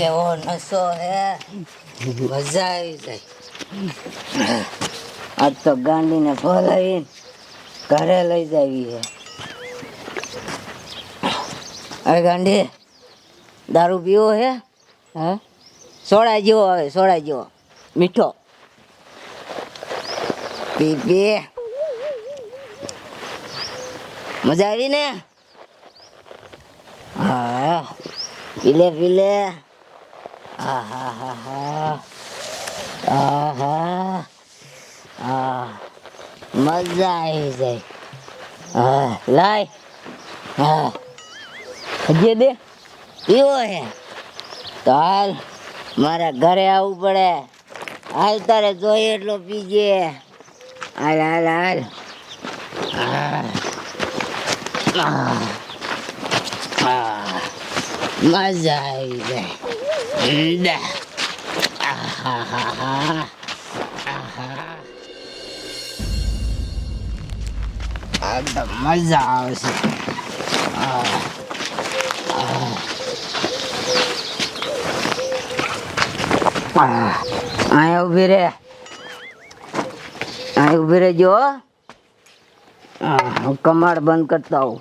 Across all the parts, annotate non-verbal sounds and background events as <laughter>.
કેવો નશો હે. મજા આવી જાય. આજ તો ગાંડીને બોલાવીને ઘરે લઈ જાવી હે. અરે ગાંડી, દારૂ પીવો હે? હે? સોડા જેવો આવે, સોડા જેવો. મીઠો. પી પી. મજા આવી ને? હા. પીલે પીલે. આહા હા મજા આવી જાય હા લાય હા હજી દે પીવો હે તો હાલ મારા ઘરે આવવું પડે હાલ તારે જોઈએ એટલો પીજે હાલ હાલ હાલ. મજા આવી જાય દા. આહાહાહા. આહા. આ તો મજા આવશે આ. આ. આ. અહીંયા ઊભી રે અહીં ઊભી રહેજો હો. હા, હું કમાડ બંધ કરતા હું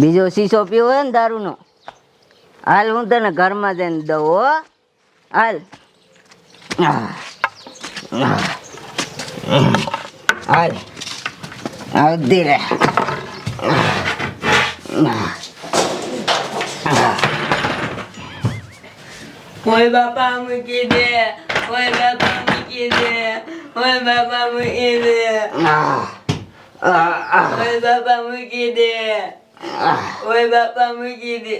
બીજો શીશો પીવો હોય ને દારૂનો. હાલ હું તને ઘરમાં જઈને દઉં હો. હાલ. હાલ. આવતી રે. કોઈ બાપા મૂકી દે કોઈ બાપા મૂકી દે કોઈ બાપા મૂકી દે. કોઈ બાપા મૂકી દે. ઓય બાપા મૂકી દે.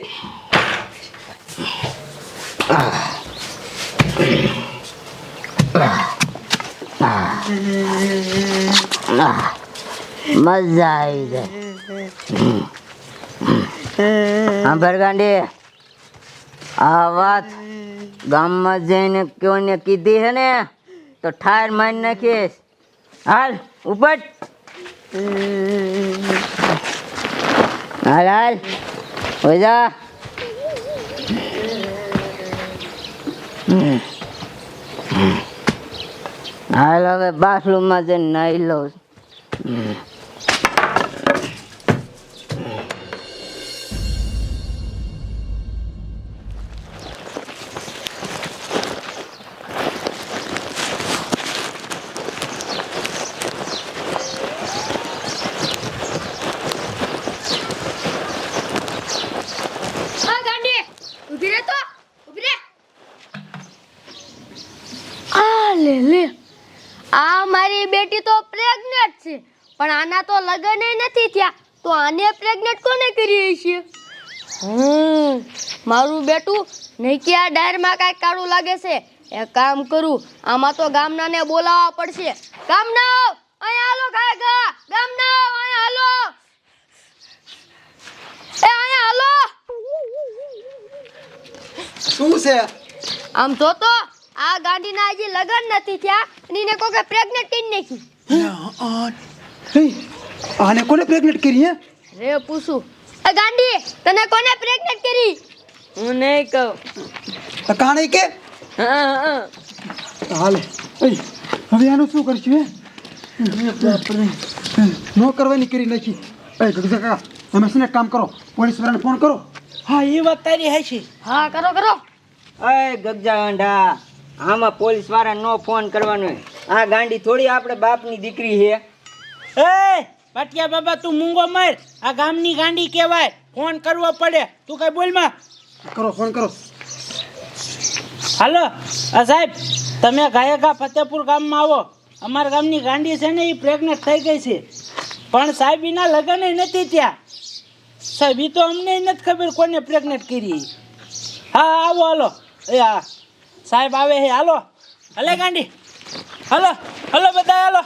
મજા આવી જાય સાંભળ ગાંડી આ વાત ગામમાં જઈને કોઈને કીધી હે ને તો ઠાર મારી નાખીશ હાલ ઉપટ હાલ હાલ. હો જા. હાલ હવે બાથરૂમમાં જઈને નાહી લઉં. મારી બેટી તો પ્રેગ્નન્ટ છે. પણ આના તો લગ્ન નથી થયા. તો આને પ્રેગ્નન્ટ કોને કરી છે હમ મારું બેટું નહીં કે આ ડાયરમાં કાંઈક કાળું લાગે છે. એ કામ કરું આમાં તો ગામનાને બોલાવવા પડશે. ગામના અહીંયા હાલો ગાય ગા ગામના અહીંયા હાલો. એ અહીંયા હાલો. શું છે? આમ જોતો તો આ ગાંડીના હજી લગન નથી થયા અને એને કોકે પ્રેગ્નન્ટ કરી નાખી. આને કોને પ્રેગ્નન્ટ કરી હે? રે પૂછું. એ ગાંડી તને કોને પ્રેગ્નન્ટ કરી? હું નહીં કહું. કાણે કે? હા હા. હાલે. હવે આનું શું કરશું હે? નો કરવાની કરી નાખી. એ ગગજા કાકા તમે શું કામ કરો પોલીસ વાળાને ફોન કરો. હા એ વાત તારી છે હા કરો કરો. એ ગગજા ગાંડા આમાં પોલીસવાળા નો ફોન કરવાનો આ ગાંડી થોડી આપણે બાપની દીકરી છે. એ પાટિયા બાબા તું મૂંગો માર. આ ગામની ગાંડી કહેવાય. ફોન કરવો પડે. તું કઈ બોલમાં? કરો ફોન કરો. હાલો આ સાહેબ તમે ગાયકા ફતેપુર ગામમાં આવો. અમારા ગામની ગાંડી છે ને એ પ્રેગ્નન્ટ થઈ ગઈ છે. પણ સાહેબ એના લગ્ન નથી ત્યાં સાહેબ એ તો અમને નથી ખબર કોને પ્રેગ્નેન્ટ કરી. હા આવો હાલો. એ હા. સાહેબ આવે હે હાલો. હલે ગાંડી. હલો હલો બધા હાલો.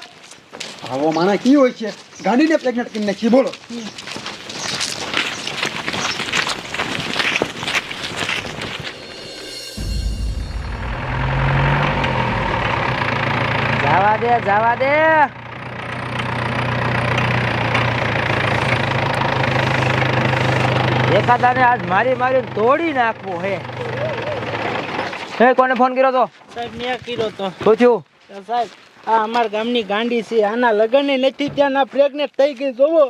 આવો માણસ કી હોય છે? ગાંડીને પ્રેગ્નેટ કરીને નાખી બોલો. જવા દે જવા દે. એકાદાને આજ મારી મારી તોડી નાખવું હે. હે કોને ફોન કર્યો તો? સાહેબ મેં કર્યો તો. શું થયું? સાહેબ આ અમારા ગામની ગાંડી છે. આના લગ્ન નથી ત્યાં ના પ્રેગ્નેટ થઈ ગઈ જોવો.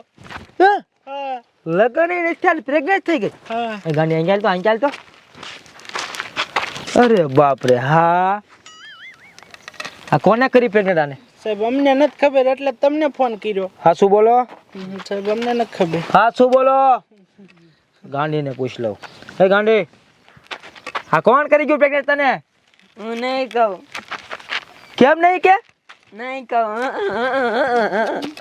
લગ્ન નથી ત્યાં પ્રેગ્નેન્ટ થઈ ગઈ? ગાંડી અહીં ચાલતો અહીં ચાલતો? અરે બાપ રે હા. આ કોને કરી પ્રેગ્નેટ આને? સાહેબ અમને નથી ખબર એટલે તમને ફોન કર્યો. હા શું બોલો? સાહેબ અમને નથી ખબર. હા શું બોલો? ગાંડીને પૂછ લઉં. હે ગાંડી. હા કોણ કરી ગયું પ્રેગ્નેન્ટ તને? હું નહીં કહું. કેમ નહીં કે? નહીં કહું.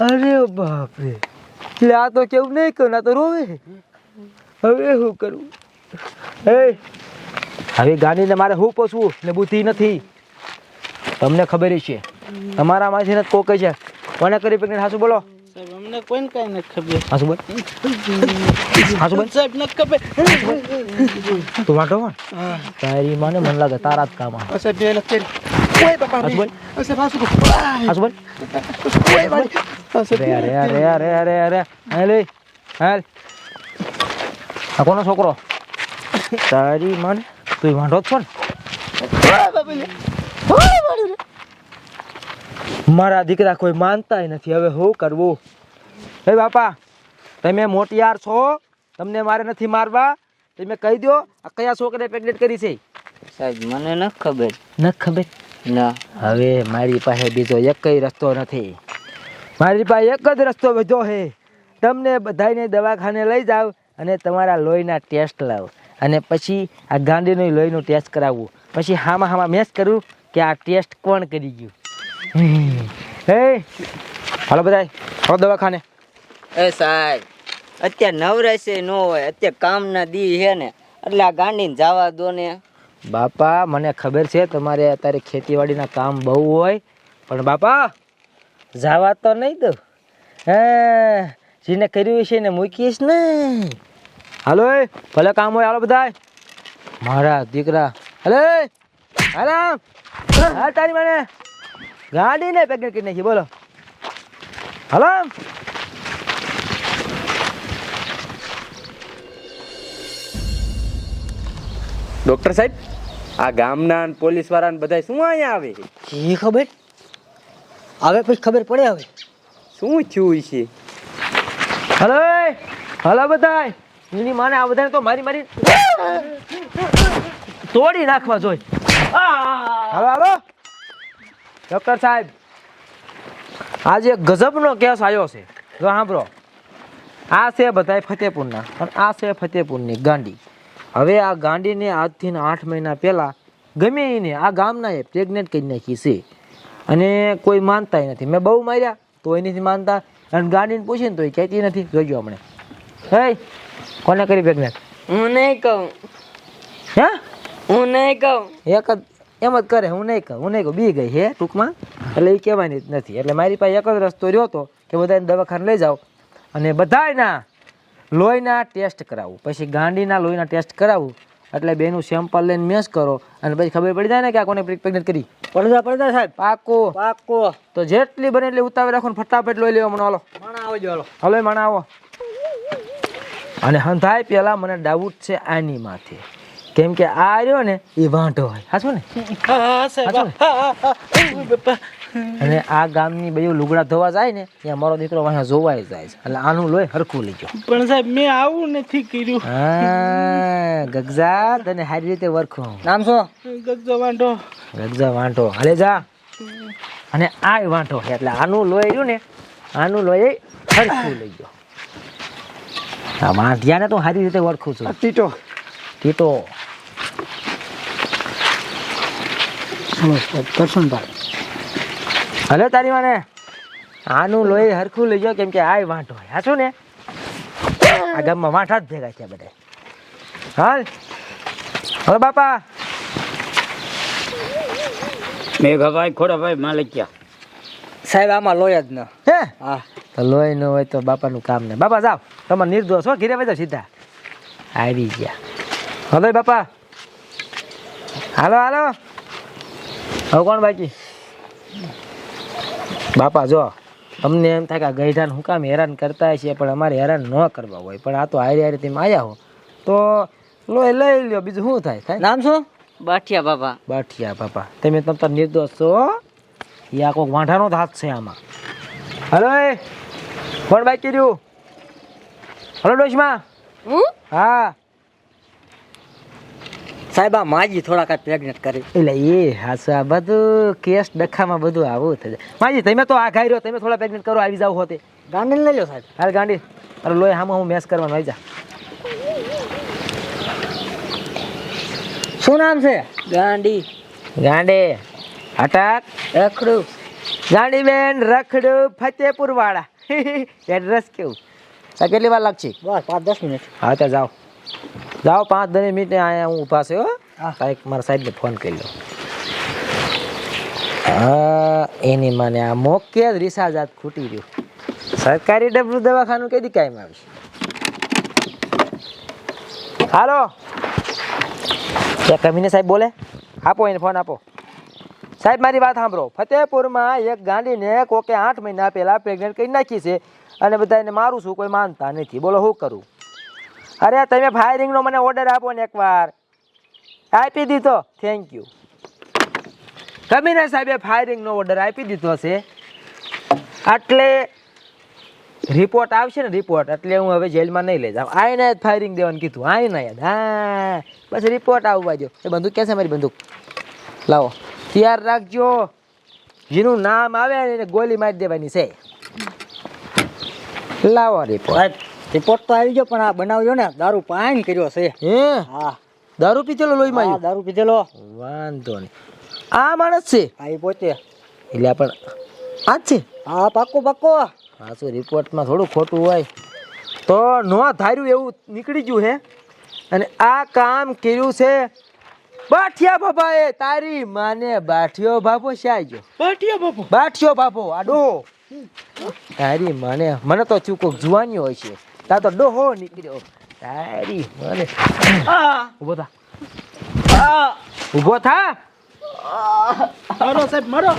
અરે બાપ રે એટલે આ તો કેવું નહીં કહું ના તો રોવે. હવે શું કરું? એ હવે ગાંડીને મારે શું પોસવું? ને બુદ્ધિ નથી. તમને ખબર છે. તમારામાંથી માંથી કોક છે. કોને કરી પ્રેગ્નેન્ટ સાસુ બોલો. સાહેબ અમને કોઈને કાંઈ નથી ખબર. હાસુ બોલ? સાહેબ નથી ખબર. તું વાંટો કોણ? તારી માને લાગે તારા જ કામ સાહેબ બાપા સાહેબ હાલ આ કોનો છોકરો? તારી માને? તું વાંઢો જ છો ને? મારા દીકરા કોઈ માનતાય નથી. હવે શું કરવું? હે બાપા તમે મોટિયાર છો તમને મારે નથી મારવા. તમે કહી દો આ કયા છોકરે પ્રેગ્નેટ કરી છે? સાહેબ મને ન ખબર. ન ખબર? ના. હવે મારી પાસે બીજો એકય રસ્તો નથી. મારી પાસે એક જ રસ્તો વધો છે. તમને બધાને દવાખાને લઈ જાઓ અને તમારા લોહીના ટેસ્ટ લાવો. અને પછી આ ગાંડીનું લોહીનું ટેસ્ટ કરાવવું પછી હામાં હામાં મેસ કરું કે આ ટેસ્ટ કોણ કરી ગયું. હે? હાલો બધા દવાખાને. એ સાહેબ. અત્યારે નવરાશે ન હોય અત્યારે કામના દી છે ને એટલે આ ગાંડીને જવા દો ને. બાપા મને ખબર છે તમારે અત્યારે ખેતીવાડીના કામ બહુ હોય પણ બાપા જવા તો નહીં દઉં. હે જેને કર્યું છે ને મૂકીશ ને. હાલો એ ભલે કામ હોય હાલો બધા મારા દીકરા હલે હાલો હા તારી મને. ગાડીને પેકેટ કરી નાખી બોલો. હાલો ડોક્ટર સાહેબ આ ગામના પોલીસવાળા બધા શું અહીંયા આવે એ ખબર? હવે પછી ખબર પડે હવે. શું થયું છે? હલો હલો બધા એની માને આ બધાને તો મારી મારી તોડી નાખવા જોઈ. હાલો હાલો. ડોક્ટર સાહેબ આજે ગજબનો કેસ આવ્યો છે. જો સાંભળો. આ છે બધાય ફતેપુરના અને આ છે ફતેપુરની ગાંડી. હવે આ ગાંડીને આજથી આઠ મહિના પહેલાં ગમે એને આ ગામના એ પ્રેગ્નેન્ટ કરી નાખી છે. અને કોઈ માનતાય નથી. મેં બહુ માર્યા તો એ નથી માનતા. અને ગાંડીને પૂછીને તો એ કહેતી નથી. જોઈજો આપણે હે કોને કરી પ્રેગ્નેન્ટ હું નહીં કહું. હે? હું નહીં કહું. એક જ એમ જ કરે. હું નહીં કહું. હું નહીં કહું. બી ગઈ હે ટૂંકમાં. એટલે એ કહેવાની જ નથી. એટલે મારી પાસે એક જ રસ્તો રહ્યો હતો કે બધાને દવાખાને લઈ જાઓ. અને બધાયના લોહીના ટેસ્ટ કરાવવું પછી ગાંડીના લોહીના ટેસ્ટ કરાવવું એટલે બેનું સેમ્પલ લઈને મેસ કરો. અને પછી ખબર પડી જાય ને કે આ કોને પ્રેગ્નેટ કરી. પડદા પડદા સાહેબ. પાકો. પાકો. તો જેટલી બને એટલી ઉતાવળ રાખો ને ફટાફટ લોહી લેવા મને હાલો માણા આવજો હાલો હાલો આવો અને હંધાય પેલા મને ડાઉટ છે આની માથે. કેમ કે આ રહ્યો ને એ વાંઢો હોય. હા સાહેબ. હાચો ને? અને આ ગામની બધું લુગડા ધોવા જાય ને ત્યાં મારો દીકરો વાંહે જોવાય જાય છે. એટલે આનું લોહી હરખું લેજો. પણ સાહેબ મેં આવું નથી કર્યું. હા ગગજા તને સારી રીતે વરખું. નામ શું? ગગજો વાંઢો. ગગજા વાંઢો. હાલે જા. અને આ વાંઢો છે એટલે આનું લોહી રહ્યું ને આનું લોહી હરખું લઈ ગયો આ વાંઢિયાને તો સારી રીતે વરખું છું. ટીટો. ટીટો. કરશનભાઈ હલે તારી માને આનું લોહી હરખું લઈ જાઓ કેમ કે આ વાંઠો હોય. હાચું ને? આ ગામમાં વાંઠા જ ભેગા છે બધા હાલ. હલો બાપા. મેઘાભાઈ ખોડાભાઈ માલિકિયા. સાહેબ આમાં લોહી જ ન. હે? હા. તો લોહી ન હોય તો બાપાનું કામ ને. બાપા જાઓ. તમારે નિર્દોષ હો ઘીરે વજો સીધા. આવી ગયા. હલો બાપા. હાલો હાલો. હવે કોણ બાકી? બાપા જો અમને એમ થાય કે ગઈઢાને હું કામ હેરાન કરતા છીએ પણ અમારે હેરાન ન કરવા હોય. પણ આ તો હારી હારી તેમ આવ્યા હો. તો લોહી લઈ લ્યો બીજું શું થાય? થાય નામ શું? બાઠિયા બાપા. બાઠિયા બાપા. તમે તમતા નિર્દોષ છો એ આ કોઈક વાંઢાનો જ હાથ છે આમાં. હલો એ કોણ બાઈક કર્યું હલો ડોશમાં? હા. સાહેબ આ માજી થોડાક પ્રેગ્નેટ કરી. એટલે એ હાસો આ બધું કેસ ડખામાં બધું આવું થઈ જાય માજી તમે તો આ ખાઈ રહ્યો તમે થોડા પ્રેગ્નેટ કરો આવી જાવ હોતે. ગાંડી લઈ લો સાહેબ. હાલ ગાંડી. અરે લોહી હામાં હું મેસ કરવાનો આવી જા. શું નામ છે? ગાંડી. ગાંડે અટક રખડું. ગાંડી બેન રખડું ફતેપુર વાળા એડ્રેસ <laughs> કેવું કેટલી વાર લાગશે? બસ પાંચ દસ મિનિટ. હા તો જાઓ. જાઓ પાંચ દસ મિનિટે અહીંયા હું ઊભા છે હો. કાંઈક મારા સાહેબને ફોન કરી લો. હા એની મને આ મોકે જ રિસાર્જ આજ ખૂટી રહ્યું સરકારી ડબલું દવાખાનું કઈ દી કાયમ આવશે? હાલો. ત્યાં કમીને સાહેબ બોલે. આપો એને ફોન આપો. સાહેબ મારી વાત સાંભળો. ફતેહપુરમાં એક ગાંડીને કોકે આઠ મહિના પહેલા પ્રેગ્નન્ટ કરી નાખી છે અને બધા એને મારું છું કોઈ માનતા નથી. બોલો શું કરું? અરે તમે ફાયરિંગનો મને ઓર્ડર આપો ને એકવાર. આપી દીધો. થેન્ક યુ કમીના સાહેબે ફાયરિંગનો ઓર્ડર આપી દીધો છે. એટલે રિપોર્ટ આવશે ને રિપોર્ટ એટલે હું હવે જેલમાં નહીં લઈ જાઉં. આઈને જ ફાયરિંગ દેવાનું કીધું. આઈને યાદ. હા. બસ રિપોર્ટ આવવા દો એ બંદૂક ક્યાં છે મારી બંદૂક? લાવો. તૈયાર રાખજો. જેનું નામ આવે એને ગોલી મારી દેવાની છે. લાવો રિપોર્ટ રિપોર્ટ તો આવી ગયો પણ આ બનાવજો ને દારૂ પાન કર્યો છે. હે? હા. દારૂ પીધેલો લોહીમાં આ દારૂ પીધેલો. વાંધો નહીં. આ માણસ છે? આ પોતે. એટલે પણ આ જ છે? હા પાક્કો પાક્કો. હા શું રિપોર્ટમાં થોડું ખોટું હોય. તો નો ધાર્યું એવું નીકળી ગયું હે? અને આ કામ કર્યું છે બાઠિયા બાપાએ. તારી માને બાઠિયો બાપો શાય ગયો. બાઠિયો બાપો? બાઠિયો બાપો આડો. તારી માને મને તો ચૂકો જુવાની હોય છે. તા તો ડોહો નીકળ્યો તારી માને ઊભો થા ઊભો થા મારો સાહેબ મારો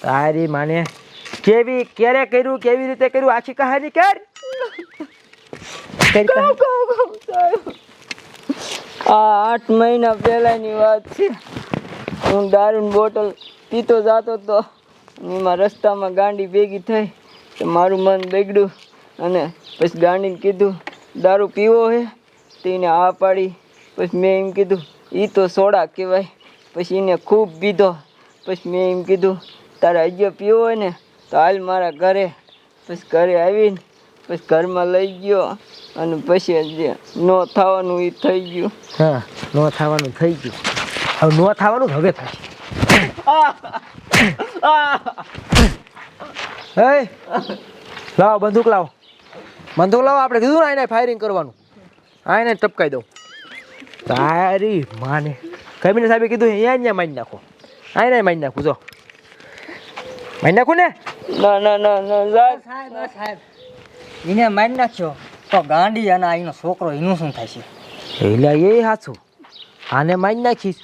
તારી માને કેવી ક્યારે કર્યું કેવી રીતે કર્યું આખી કહાની કર આ આઠ મહિના પહેલાની વાત છે હું દારૂની બોટલ પીતો જાતો હતો એમાં રસ્તામાં ગાંડી ભેગી થઈ તો મારું મન બગડ્યું અને પછી ગાંડીને કીધું દારૂ પીવો હે. તો એને આ પાડી. પછી મેં એમ કીધું એ તો સોડા કહેવાય. પછી એને ખૂબ પીધો પછી મેં એમ કીધું તારે હજી પીવો હોય ને તો હાલ મારા ઘરે. પછી ઘરે આવીને પછી ઘરમાં લઈ ગયો અને પછી જે નો થવાનું એ થઈ ગયું. હા નો થવાનું થઈ ગયું. હવે નો થવાનું હવે થાય. <laughs> લાવો બંદૂક લાવો. બંદૂક લાવો આપણે કીધું ને આને ફાયરિંગ કરવાનું. આને ટપકાઈ દઉં. તારી માને. કમીને સાહેબે કીધું અહીંયા અહીંયા મારી નાખો. આને મારી નાખું જો. મારી નાખું ને? ના ના ના ના સાહેબ સાહેબ. એને મારી નાખ્યો. તો ગાંડી અને આ એનો છોકરો એનું શું થાય છે. એટલે એ સાચું આને મારી નાખીશ.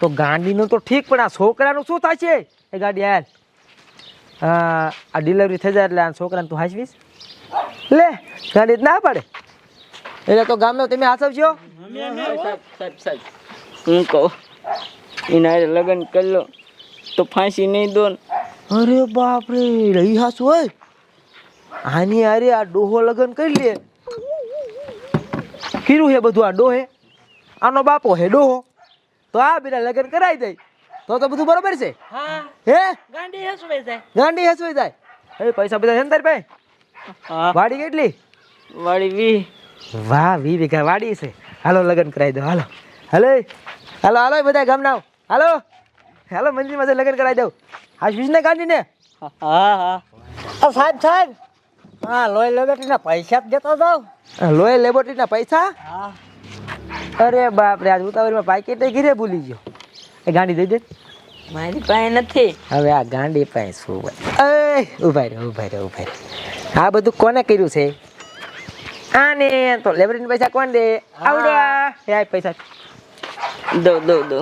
તો ગાંડીનું તો ઠીક પણ આ છોકરાનું શું થાય છે એ ગાડી હાલ આ આ ડિલિવરી થઈ જાય એટલે આ છોકરાને તું હાચવીશ? લે ગાડી જ ના પાડે. એટલે તો ગામનો તમે હાસવજો હું કહું એના હારે લગ્ન કરી લો તો ફાંસી નહીં દો ને. અરે બાપ રે રહી હાસું હોય. આની અરે આ ડોહો લગ્ન કરી લે. કીરું હે બધું આ ડોહે? આનો બાપો હે ડોહો? તો આ બેટા લગ્ન કરાવી દઈ તો તો બધું બરોબર છે? હા. હે? ગાંડી હસવાઈ જાય ગાંડી હસવાઈ જાય. એ પૈસા બધા છે ને તારી હા વાડી કેટલી? વાડી વી. વાહ વી વીઘા વાડી છે. હાલો લગ્ન કરાવી દો. હાલો. હાલો. હાલો હાલો બધા ગામના હાલો. હાલો મંદિરમાં માં લગ્ન કરાવી દઉં. હા ને ગાંધીને? હા હા સાહેબ સાહેબ. હા લોહી લગટીના પૈસા દેતો જાવ લોહી લેબોરેટરીના પૈસા? હા. અરે બાપ રે આજ ઉતાવળમાં પાકેટ ઘીરે ભૂલી ગયો. એ ગાંડી દઈ દે. મારી પાસે નથી. હવે આ ગાંડી પાસે શું ઊભા રે ઊભા રે ઊભા રે આ બધું કોને કર્યું છે? આને તો લેબરીન પૈસા કોણ દે? આવડા એ પૈસા. દો દો દો.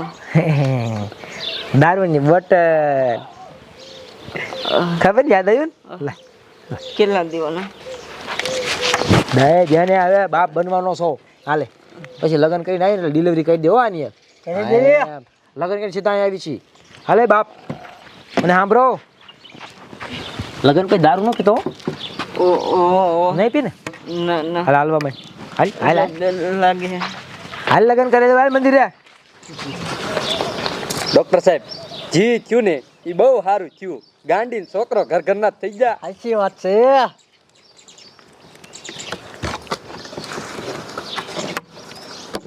દારૂની બોટલ. ખબર યાદ આવ્યું ને? કેટલા દેવાના? બે જેને હવે બાપ બનવાનો છો. હાલે. પછી લગ્ન કરીને આવી એટલે ડિલિવરી કરી દેવો આની. લગ્ન કરીને સીધા અહીં આવી છી હાલે બાપ. અને સાંભળો. લગ્ન કોઈ દારૂ નો ઓ નહીં પી ને? ના ના. હાલ હાલવા મેં હાલ હાલ. લાગે હાલ લગન કરે છે હાલ મંદિરે. ડોક્ટર સાહેબ જી થયું ને એ બહુ સારું થયું. ગાંડી છોકરો ઘર ઘરના થઈ ગયા. સાચી વાત છે.